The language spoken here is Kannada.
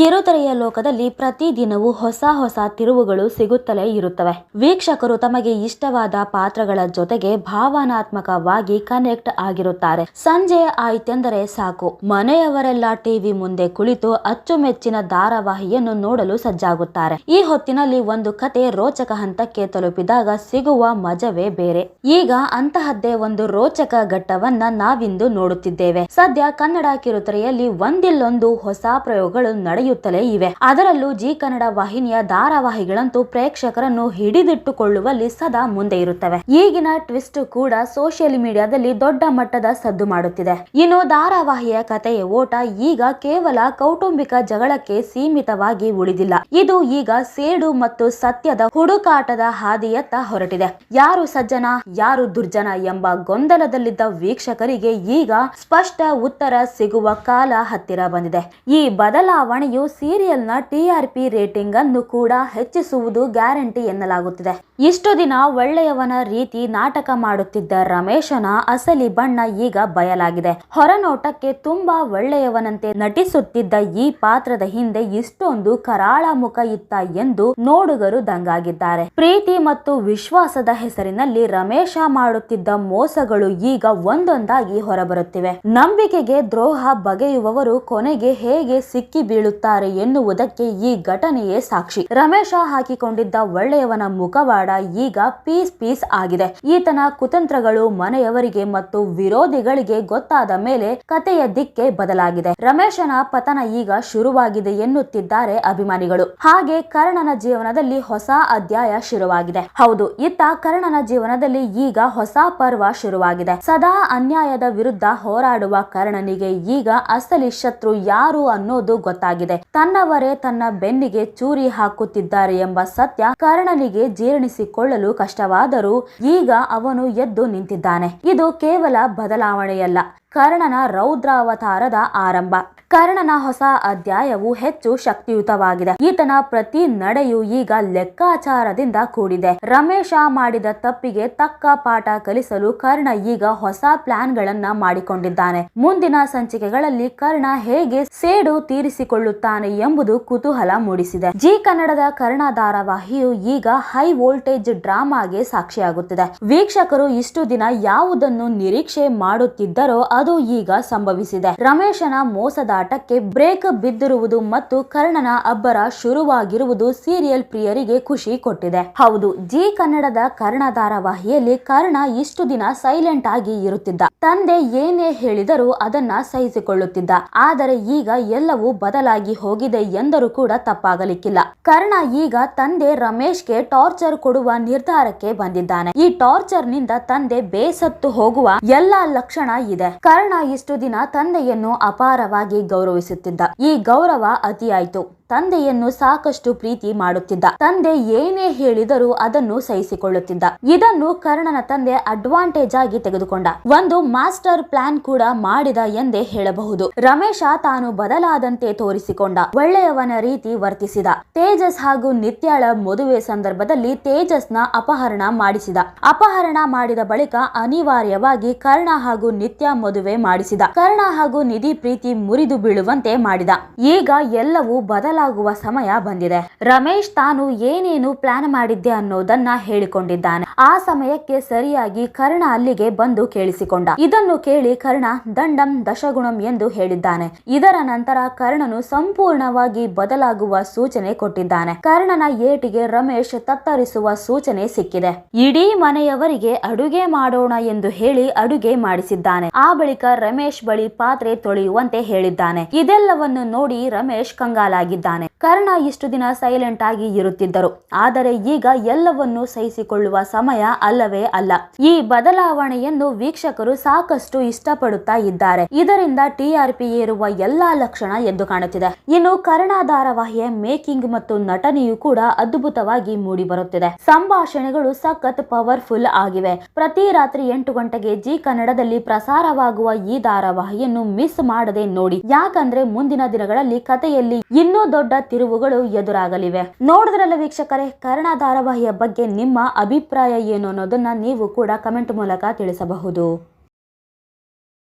ಕಿರುತೆರೆಯ ಲೋಕದಲ್ಲಿ ಪ್ರತಿದಿನವೂ ಹೊಸ ಹೊಸ ತಿರುವುಗಳು ಸಿಗುತ್ತಲೇ ಇರುತ್ತವೆ. ವೀಕ್ಷಕರು ತಮಗೆ ಇಷ್ಟವಾದ ಪಾತ್ರಗಳ ಜೊತೆಗೆ ಭಾವನಾತ್ಮಕವಾಗಿ ಕನೆಕ್ಟ್ ಆಗಿರುತ್ತಾರೆ. ಸಂಜೆ ಆಯ್ತೆಂದರೆ ಸಾಕು. ಮನೆಯವರೆಲ್ಲ ಟಿವಿ ಮುಂದೆ ಕುಳಿತು ಅಚ್ಚುಮೆಚ್ಚಿನ ಧಾರಾವಾಹಿಯನ್ನು ನೋಡಲು ಸಜ್ಜಾಗುತ್ತಾರೆ. ಈ ಹೊತ್ತಿನಲ್ಲಿ ಒಂದು ಕತೆ ರೋಚಕ ಹಂತಕ್ಕೆ ತಲುಪಿದಾಗ ಸಿಗುವ ಮಜವೇ ಬೇರೆ. ಈಗ ಅಂತಹದ್ದೇ ಒಂದು ರೋಚಕ ಘಟ್ಟವನ್ನ ನಾವಿಂದು ನೋಡುತ್ತಿದ್ದೇವೆ. ಸದ್ಯ ಕನ್ನಡ ಕಿರುತೆರೆಯಲ್ಲಿ ಒಂದಿಲ್ಲೊಂದು ಹೊಸ ಪ್ರಯೋಗಗಳು ನಡೆಯುತ್ತಲೇ ಇವೆ. ಅದರಲ್ಲೂ ಜಿ ಕನ್ನಡ ವಾಹಿನಿಯ ಧಾರಾವಾಹಿಗಳಂತೂ ಪ್ರೇಕ್ಷಕರನ್ನು ಹಿಡಿದಿಟ್ಟುಕೊಳ್ಳುವಲ್ಲಿ ಸದಾ ಮುಂದೆ ಇರುತ್ತವೆ. ಈಗಿನ ಟ್ವಿಸ್ಟ್ ಕೂಡ ಸೋಷಿಯಲ್ ಮೀಡಿಯಾದಲ್ಲಿ ದೊಡ್ಡ ಮಟ್ಟದ ಸದ್ದು ಮಾಡುತ್ತಿದೆ. ಇನ್ನು ಧಾರಾವಾಹಿಯ ಕಥೆಯ ಓಟ ಈಗ ಕೇವಲ ಕೌಟುಂಬಿಕ ಜಗಳಕ್ಕೆ ಸೀಮಿತವಾಗಿ ಉಳಿದಿಲ್ಲ. ಇದು ಈಗ ಸೇಡು ಮತ್ತು ಸತ್ಯದ ಹುಡುಕಾಟದ ಹಾದಿಯತ್ತ ಹೊರಟಿದೆ. ಯಾರು ಸಜ್ಜನ, ಯಾರು ದುರ್ಜನ ಎಂಬ ಗೊಂದಲದಲ್ಲಿದ್ದ ವೀಕ್ಷಕರಿಗೆ ಈಗ ಸ್ಪಷ್ಟ ಉತ್ತರ ಸಿಗುವ ಕಾಲ ಹತ್ತಿರ ಬಂದಿದೆ. ಈ ಬದಲಾವಣೆಯು ಸೀರಿಯಲ್ನ ಟಿಆರ್ಪಿ ರೇಟಿಂಗ್ ಅನ್ನು ಕೂಡ ಹೆಚ್ಚಿಸುವುದು ಗ್ಯಾರಂಟಿ ಎನ್ನಲಾಗುತ್ತಿದೆ. ಇಷ್ಟು ದಿನ ಒಳ್ಳೆಯವನ ರೀತಿ ನಾಟಕ ಮಾಡುತ್ತಿದ್ದ ರಮೇಶನ ಅಸಲಿ ಬಣ್ಣ ಈಗ ಬಯಲಾಗಿದೆ. ಹೊರನೋಟಕ್ಕೆ ತುಂಬಾ ಒಳ್ಳೆಯವನಂತೆ ನಟಿಸುತ್ತಿದ್ದ ಈ ಪಾತ್ರದ ಹಿಂದೆ ಇಷ್ಟೊಂದು ಕರಾಳ ಮುಖ ಇತ್ತ ಎಂದು ನೋಡುಗರು ದಂಗಾಗಿದ್ದಾರೆ. ಪ್ರೀತಿ ಮತ್ತು ವಿಶ್ವಾಸದ ಹೆಸರಿನಲ್ಲಿ ರಮೇಶ ಮಾಡುತ್ತಿದ್ದ ಮೋಸಗಳು ಈಗ ಒಂದೊಂದಾಗಿ ಹೊರಬರುತ್ತಿವೆ. ನಂಬಿಕೆಗೆ ದ್ರೋಹ ಬಗೆಯುವವರು ಕೊನೆಗೆ ಹೇಗೆ ಸಿಕ್ಕಿ ಬೀಳುತ್ತಾರೆ ಎನ್ನುವುದಕ್ಕೆ ಈ ಘಟನೆಯೇ ಸಾಕ್ಷಿ. ರಮೇಶ ಹಾಕಿಕೊಂಡಿದ್ದ ಒಳ್ಳೆಯವನ ಮುಖವಾಡ ಈಗ ಪೀಸ್ ಪೀಸ್ ಆಗಿದೆ. ಈತನ ಕುತಂತ್ರಗಳು ಮನೆಯವರಿಗೆ ಮತ್ತು ವಿರೋಧಿಗಳಿಗೆ ಗೊತ್ತಾದ ಮೇಲೆ ಕತೆಯ ದಿಕ್ಕೆ ಬದಲಾಗಿದೆ. ರಮೇಶನ ಪತನ ಈಗ ಶುರುವಾಗಿದೆ ಎನ್ನುತ್ತಿದ್ದಾರೆ ಅಭಿಮಾನಿಗಳು. ಹಾಗೆ ಕರ್ಣನ ಜೀವನದಲ್ಲಿ ಹೊಸ ಅಧ್ಯಾಯ ಶುರುವಾಗಿದೆ. ಹೌದು ಇತ್ತ ಕರ್ಣನ ಜೀವನದಲ್ಲಿ ಈಗ ಹೊಸ ಪರ್ವ ಶುರುವಾಗಿದೆ. ಸದಾ ಅನ್ಯಾಯದ ವಿರುದ್ಧ ಹೋರಾಡುವ ಕರ್ಣನಿಗೆ ಈಗ ಅಸಲಿ ಶತ್ರು ಯಾರು ಅನ್ನೋದು ಗೊತ್ತಾಗಿದೆ. ತನ್ನವರೇ ತನ್ನ ಬೆನ್ನಿಗೆ ಚೂರಿ ಹಾಕುತ್ತಿದ್ದಾರೆ ಎಂಬ ಸತ್ಯ ಕರ್ಣನಿಗೆ ಜೀರ್ಣಿಸಿಕೊಳ್ಳಲು ಕಷ್ಟವಾದರೂ ಈಗ ಅವನು ಎದ್ದು ನಿಂತಿದ್ದಾನೆ. ಇದು ಕೇವಲ ಬದಲಾವಣೆಯಲ್ಲ. ಕರ್ಣನ ರೌದ್ರಾವತಾರದ ಆರಂಭ. ಕರ್ಣನ ಹೊಸ ಅಧ್ಯಾಯವು ಹೆಚ್ಚು ಶಕ್ತಿಯುತವಾಗಿದೆ. ಈತನ ಪ್ರತಿ ನಡೆಯು ಈಗ ಲೆಕ್ಕಾಚಾರದಿಂದ ಕೂಡಿದೆ. ರಮೇಶ ಮಾಡಿದ ತಪ್ಪಿಗೆ ತಕ್ಕ ಪಾಠ ಕಲಿಸಲು ಕರ್ಣ ಈಗ ಹೊಸ ಪ್ಲಾನ್ ಗಳನ್ನ ಮಾಡಿಕೊಂಡಿದ್ದಾನೆ. ಮುಂದಿನ ಸಂಚಿಕೆಗಳಲ್ಲಿ ಕರ್ಣ ಹೇಗೆ ಸೇಡು ತೀರಿಸಿಕೊಳ್ಳುತ್ತಾನೆ ಎಂಬುದು ಕುತೂಹಲ ಮೂಡಿಸಿದೆ. ಜಿ ಕನ್ನಡದ ಕರ್ಣ ಧಾರಾವಾಹಿಯು ಈಗ ಹೈ ವೋಲ್ಟೇಜ್ ಡ್ರಾಮಾಗೆ ಸಾಕ್ಷಿಯಾಗುತ್ತಿದೆ. ವೀಕ್ಷಕರು ಇಷ್ಟು ದಿನ ಯಾವುದನ್ನು ನಿರೀಕ್ಷೆ ಮಾಡುತ್ತಿದ್ದರೋ ಅದು ಈಗ ಸಂಭವಿಸಿದೆ. ರಮೇಶನ ಮೋಸದಾಟಕ್ಕೆ ಬ್ರೇಕ್ ಬಿದ್ದಿರುವುದು ಮತ್ತು ಕರ್ಣನ ಅಬ್ಬರ ಶುರುವಾಗಿರುವುದು ಸೀರಿಯಲ್ ಪ್ರಿಯರಿಗೆ ಖುಷಿ ಕೊಟ್ಟಿದೆ. ಹೌದು, ಜಿ ಕನ್ನಡದ ಕರ್ಣ ಧಾರಾವಾಹಿಯಲ್ಲಿ ಕರ್ಣ ಇಷ್ಟು ದಿನ ಸೈಲೆಂಟ್ ಆಗಿ ಇರುತ್ತಿದ್ದ. ತಂದೆ ಏನೇ ಹೇಳಿದರೂ ಅದನ್ನ ಸಹಿಸಿಕೊಳ್ಳುತ್ತಿದ್ದ. ಆದರೆ ಈಗ ಎಲ್ಲವೂ ಬದಲಾಗಿ ಹೋಗಿದೆ ಎಂದರೂ ಕೂಡ ತಪ್ಪಾಗಲಿಕ್ಕಿಲ್ಲ. ಕರ್ಣ ಈಗ ತಂದೆ ರಮೇಶ್ಗೆ ಟಾರ್ಚರ್ ಕೊಡುವ ನಿರ್ಧಾರಕ್ಕೆ ಬಂದಿದ್ದಾನೆ. ಈ ಟಾರ್ಚರ್ನಿಂದ ತಂದೆ ಬೇಸತ್ತು ಹೋಗುವ ಎಲ್ಲಾ ಲಕ್ಷಣ ಇದೆ. ಕರ್ಣ ಇಷ್ಟು ದಿನ ತಂದೆಯನ್ನು ಅಪಾರವಾಗಿ ಗೌರವಿಸುತ್ತಿದ್ದ ಈ ಗೌರವ ಅತಿಯಾಯಿತು. ತಂದೆಯನ್ನು ಸಾಕಷ್ಟು ಪ್ರೀತಿ ಮಾಡುತ್ತಿದ್ದ. ತಂದೆ ಏನೇ ಹೇಳಿದರೂ ಅದನ್ನು ಸಹಿಸಿಕೊಳ್ಳುತ್ತಿದ್ದ. ಇದನ್ನು ಕರ್ಣನ ತಂದೆ ಅಡ್ವಾಂಟೇಜ್ ಆಗಿ ತೆಗೆದುಕೊಂಡ. ಒಂದು ಮಾಸ್ಟರ್ ಪ್ಲಾನ್ ಕೂಡ ಮಾಡಿದ ಎಂದೇ ಹೇಳಬಹುದು. ರಮೇಶ ತಾನು ಬದಲಾದಂತೆ ತೋರಿಸಿಕೊಂಡ. ಒಳ್ಳೆಯವನ ರೀತಿ ವರ್ತಿಸಿದ. ತೇಜಸ್ ಹಾಗೂ ನಿತ್ಯಾಳ ಮದುವೆ ಸಂದರ್ಭದಲ್ಲಿ ತೇಜಸ್ನ ಅಪಹರಣ ಮಾಡಿಸಿದ. ಅಪಹರಣ ಮಾಡಿದ ಬಳಿಕ ಅನಿವಾರ್ಯವಾಗಿ ಕರ್ಣ ಹಾಗೂ ನಿತ್ಯ ಮದುವೆ ಮಾಡಿಸಿದ. ಕರ್ಣ ಹಾಗೂ ನಿಧಿ ಪ್ರೀತಿ ಮುರಿದು ಬೀಳುವಂತೆ ಮಾಡಿದ. ಈಗ ಎಲ್ಲವೂ ಬದಲಾಗುವ ಸಮಯ ಬಂದಿದೆ. ರಮೇಶ್ ತಾನು ಏನೇನು ಪ್ಲಾನ್ ಮಾಡಿದ್ದೆ ಅನ್ನೋದನ್ನ ಹೇಳಿಕೊಂಡಿದ್ದಾನೆ. ಆ ಸಮಯಕ್ಕೆ ಸರಿಯಾಗಿ ಕರ್ಣ ಅಲ್ಲಿಗೆ ಬಂದು ಕೇಳಿಸಿಕೊಂಡ. ಇದನ್ನು ಕೇಳಿ ಕರ್ಣ ದಂಡಂ ದಶಗುಣಂ ಎಂದು ಹೇಳಿದ್ದಾನೆ. ಇದರ ನಂತರ ಕರ್ಣನು ಸಂಪೂರ್ಣವಾಗಿ ಬದಲಾಗುವ ಸೂಚನೆ ಕೊಟ್ಟಿದ್ದಾನೆ. ಕರ್ಣನ ಏಟಿಗೆ ರಮೇಶ್ ತತ್ತರಿಸುವ ಸೂಚನೆ ಸಿಕ್ಕಿದೆ. ಇಡೀ ಮನೆಯವರಿಗೆ ಅಡುಗೆ ಮಾಡೋಣ ಎಂದು ಹೇಳಿ ಅಡುಗೆ ಮಾಡಿಸಿದ್ದಾನೆ. ಆ ಬಳಿಕ ರಮೇಶ್ ಬಳಿ ಪಾತ್ರೆ ತೊಳೆಯುವಂತೆ ಹೇಳಿದ್ದಾನೆ. ಇದೆಲ್ಲವನ್ನು ನೋಡಿ ರಮೇಶ್ ಕಂಗಾಲಾಗಿದ್ದಾನೆ ಕರ್ಣ ಇಷ್ಟು ದಿನ ಸೈಲೆಂಟ್ ಆಗಿ ಇರುತ್ತಿದ್ದರು. ಆದರೆ ಈಗ ಎಲ್ಲವನ್ನೂ ಸಹಿಸಿಕೊಳ್ಳುವ ಸಮಯ ಅಲ್ಲವೇ ಅಲ್ಲ. ಈ ಬದಲಾವಣೆಯನ್ನು ವೀಕ್ಷಕರು ಸಾಕಷ್ಟು ಇಷ್ಟಪಡುತ್ತಾ ಇದ್ದಾರೆ. ಇದರಿಂದ ಟಿಆರ್ಪಿ ಏರುವ ಎಲ್ಲಾ ಲಕ್ಷಣ ಎದ್ದು ಕಾಣುತ್ತಿದೆ. ಇನ್ನು ಕರ್ಣ ಧಾರಾವಾಹಿಯ ಮೇಕಿಂಗ್ ಮತ್ತು ನಟನೆಯು ಕೂಡ ಅದ್ಭುತವಾಗಿ ಮೂಡಿ ಬರುತ್ತಿದೆ. ಸಂಭಾಷಣೆಗಳು ಸಖತ್ ಪವರ್ಫುಲ್ ಆಗಿವೆ. ಪ್ರತಿ ರಾತ್ರಿ ಎಂಟು ಗಂಟೆಗೆ ಜಿ ಕನ್ನಡದಲ್ಲಿ ಪ್ರಸಾರವಾಗುವ ಈ ಧಾರಾವಾಹಿಯನ್ನು ಮಿಸ್ ಮಾಡದೆ ನೋಡಿ. ಯಾಕಂದ್ರೆ ಮುಂದಿನ ದಿನಗಳಲ್ಲಿ ಕಥೆಯಲ್ಲಿ ಇನ್ನೂ ದೊಡ್ಡ ತಿರುವುಗಳು ಎದುರಾಗಲಿವೆ. ನೋಡಿದ್ರಲ್ಲ ವೀಕ್ಷಕರೇ, ಕರ್ಣ ಧಾರಾವಾಹಿಯ ಬಗ್ಗೆ ನಿಮ್ಮ ಅಭಿಪ್ರಾಯ ಏನು ಅನ್ನೋದನ್ನ ನೀವು ಕೂಡ ಕಮೆಂಟ್ ಮೂಲಕ ತಿಳಿಸಬಹುದು.